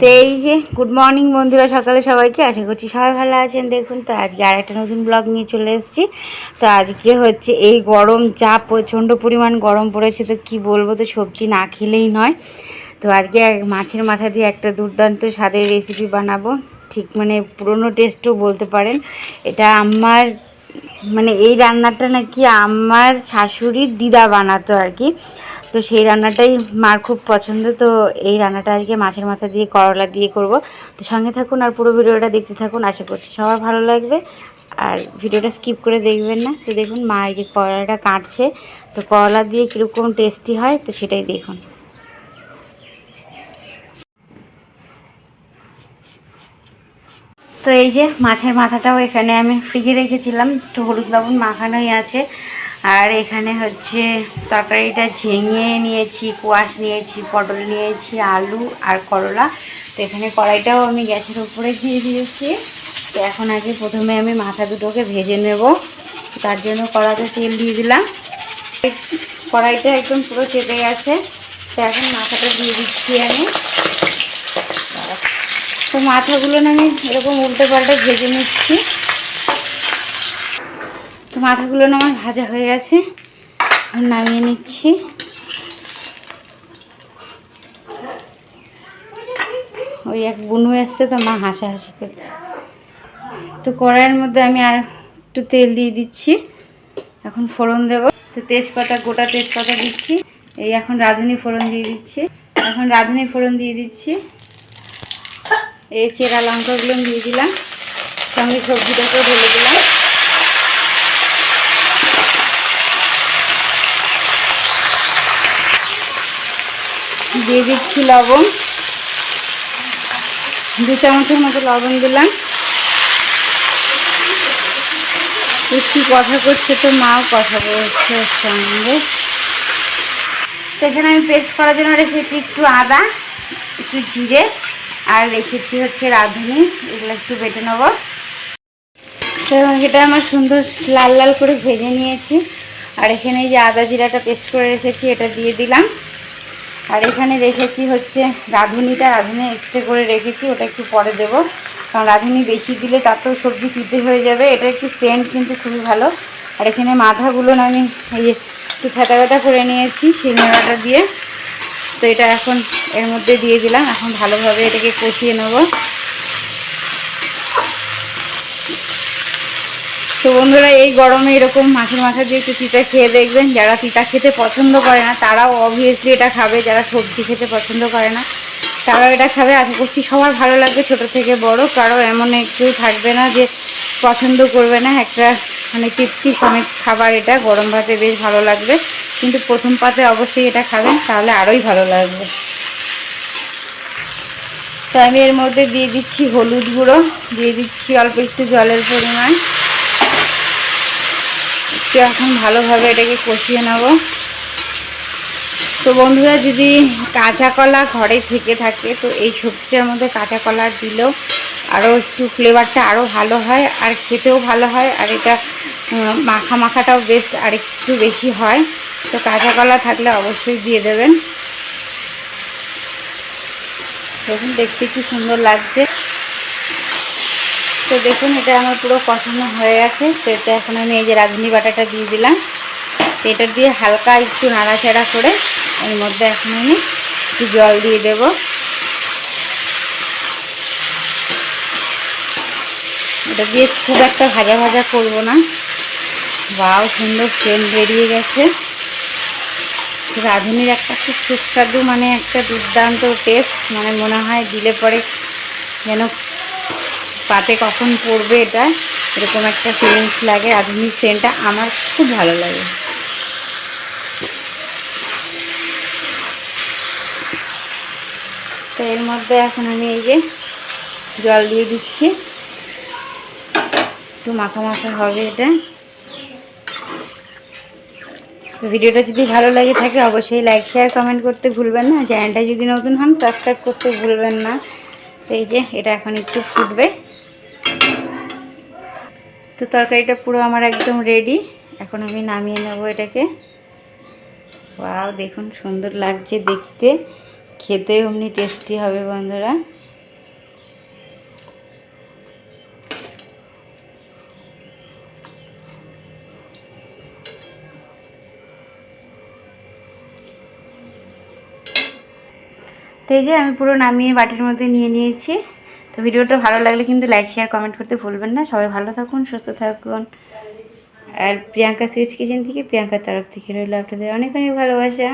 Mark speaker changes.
Speaker 1: তো এই যে গুড মর্নিং বন্ধুরা সকালে সবাইকে, আশা করছি সবাই ভালো আছেন। দেখুন তো, আজকে আর একটা নতুন ব্লগ নিয়ে চলে এসেছি। তো আজকে হচ্ছে এই গরম চা প্রচণ্ড পরিমাণ গরম পড়েছে, তো কি বলব, তো সবজি না খেলেই নয়। তো আজকে মাছের মাথা দিয়ে একটা দুর্দান্ত স্বাদের রেসিপি বানাবো। ঠিক মানে পুরনো টেস্টও বলতে পারেন। এটা আমার মানে এই রান্নাটা নাকি আমার শাশুড়ির দিদা বানাতো আর কি। তো সেই রান্নাটাই মার খুব পছন্দ, তো এই রান্নাটা আজকে মাছের মাথা দিয়ে, করলা দিয়ে করব। তো সঙ্গে থাকুন আর পুরো ভিডিওটা দেখতে থাকুন, আশা করছি সবার ভালো লাগবে। আর ভিডিওটা স্কিপ করে দেখবেন না, তো দেখুন মা এই যে করলাটা কাটছে, তো করলা দিয়ে কীরকম টেস্টি হয়, তো সেটাই দেখুন। তো এই যে মাছের মাথাটাও এখানে আমি ফ্রিজে রেখেছিলাম, তো হলুদ লবণ মাখানোই আছে। আর এখানে হচ্ছে তরকারিটা ঝেঙে নিয়েছি, কোয়াশ নিয়েছি, পটল নিয়েছি, আলু আর করলা। তো এখানে কড়াইটাও আমি গ্যাসের উপরে দিয়ে দিয়েছি। তো এখন আগে প্রথমে আমি মাথা দুটোকে ভেজে নেব। তার জন্য কড়াতে তেল দিয়ে দিলাম। কড়াইটা একদম পুরো চেপে গেছে। তো এখন মাথাটা দিয়ে দিচ্ছি আমি। তো মাথাগুলো না আমি এরকম উল্টে পাল্টে ভেজে নিচ্ছি। তো মাথাগুলো আমার ভাজা হয়ে গেছে। নামিয়ে নিচ্ছি। ওই এক বুনু এসছে তো মা হাসাহাসি করছে। তো কড়াইয়ের মধ্যে আমি আর একটু তেল দিয়ে দিচ্ছি। এখন ফোড়ন দেব। তো তেজপাতা, গোটা তেজপাতা দিচ্ছি। এই এখন রাঁধুনি ফোড়ন দিয়ে দিচ্ছি। এখন রাঁধুনি ফোড়ন দিয়ে দিচ্ছি। এই চেরা লঙ্কাগুলো দিয়ে দিলাম। সঙ্গে সবজিটাকেও ঢেলে দিলাম। দিয়ে দিচ্ছি লবণ। দু চামচের মতো লবণ দিলাম। একটু কথা করছে তো, মাও কথা বলছে ওর সঙ্গে। তো এখানে আমি পেস্ট করার জন্য রেখেছি একটু আদা, একটু জিরে, আর রেখেছি হচ্ছে রাঁধুনি। এগুলো একটু বেটে নেব। তো এটা আমার সুন্দর লাল লাল করে ভেজে নিয়েছি। আর এখানে যে আদা জিরাটা পেস্ট করে রেখেছি, এটা দিয়ে দিলাম। আর এখানে রেখেছি হচ্ছে রাঁধুনিটা, রাঁধুনি এক্সট্রা করে রেখেছি, ওটা একটু পরে দেবো। কারণ রাঁধুনি বেশি দিলে তাতেও সবজি তিতে হয়ে যাবে। এটা একটু সেন্ট কিন্তু খুবই ভালো। আর এখানে মাথাগুলো আমি এই একটু ফেটা ব্যথা করে নিয়েছি মেলাটা দিয়ে। তো এটা এখন এর মধ্যে দিয়ে দিলাম। এখন ভালোভাবে এটাকে কষিয়ে নেব। তো বন্ধুরা, এই গরমে এরকম মাছের মাথা দিয়ে একটু তিতা খেয়ে দেখবেন। যারা তিতা খেতে পছন্দ করে না, তারাও অবভিয়াসলি এটা খাবে। যারা সবজি খেতে পছন্দ করে না, তারাও এটা খাবে। আশা করছি সবার ভালো লাগবে, ছোট থেকে বড়। কারও এমন একটু থাকবে না যে পছন্দ করবে না। একটা মানে তৃপ্তি সমেত খাবার এটা। গরম ভাতে বেশ ভালো লাগবে। কিন্তু প্রথম পাতে অবশ্যই এটা খাবেন, তাহলে আরোই ভালো লাগবে। তো আমি এর মধ্যে দিয়ে দিচ্ছি হলুদ গুঁড়ো। দিয়ে দিচ্ছি অল্প একটু জলের পরিমাণ। একটু এখন ভালোভাবে এটাকে কষিয়ে নেব। তো বন্ধুরা, যদি কাঁচা কলা ঘরে থেকে থাকে, তো এই সবজিটার মধ্যে কাঁচা কলা দিলেও আরও একটু ফ্লেভারটা আরও ভালো হয় আর খেতেও ভালো হয়। আর এটা মাখা মাখাটাও বেশ আর একটু বেশি হয়। তো কাঁচা কলা থাকলে অবশ্যই দিয়ে দেবেন। দেখুন, দেখতে কি সুন্দর লাগছে। তো দেখুন, এটা আমার পুরো কষানো হয়ে গেছে। তো এটা এখন আমি এই যে রাঁধুনি বাটাটা দিয়ে দিলাম। তো এটা দিয়ে হালকা একটু নাড়াচাড়া করে এর মধ্যে এখন আমি একটু জল দিয়ে দেব। এটা দিয়ে খুব একটা ভাজা ভাজা করব না। বাও, সুন্দর সেন্ট বেরিয়ে গেছে। রাঁধুনির একটা খুব সুস্বাদু মানে একটা দুর্দান্ত টেস্ট মানে মনে হয় দিলে পরে যেন পাতে কখন পড়বে এটা, এরকম একটা ফিলিংস লাগে। আধুনিক সেন্টটা আমার খুব ভালো লাগে। তো এর মধ্যে এখন আমি এই যে জল দিয়ে দিচ্ছি। একটু মাখা মাখা হবে এটা। ভিডিওটা যদি ভালো লাগে থাকে, অবশ্যই লাইক শেয়ার কমেন্ট করতে ভুলবেন না। চ্যানেলটা যদি নতুন হন সাবস্ক্রাইব করতে ভুলবেন না। তো এই যে এটা এখন একটু ফুটবে। তো তরকারিটা পুরো আমার একদম রেডি এখন আমি নামিয়ে নেব এটাকে। ওয়াও দেখুন সুন্দর লাগছে দেখতে। খেতে অমনি টেস্টি হবে বন্ধুরা। তো এই যে আমি পুরো নামিয়ে বাটির মধ্যে নিয়ে নিয়েছি। তো ভিডিওটা ভালো লাগলে কিন্তু লাইক শেয়ার কমেন্ট করতে ভুলবেন না। সবাই ভালো থাকুন, সুস্থ থাকুন। আর প্রিয়াঙ্কা সুইটস কিচেন থেকে প্রিয়াঙ্কার তরফ থেকে রইল আপনাদের অনেক অনেক ভালোবাসা।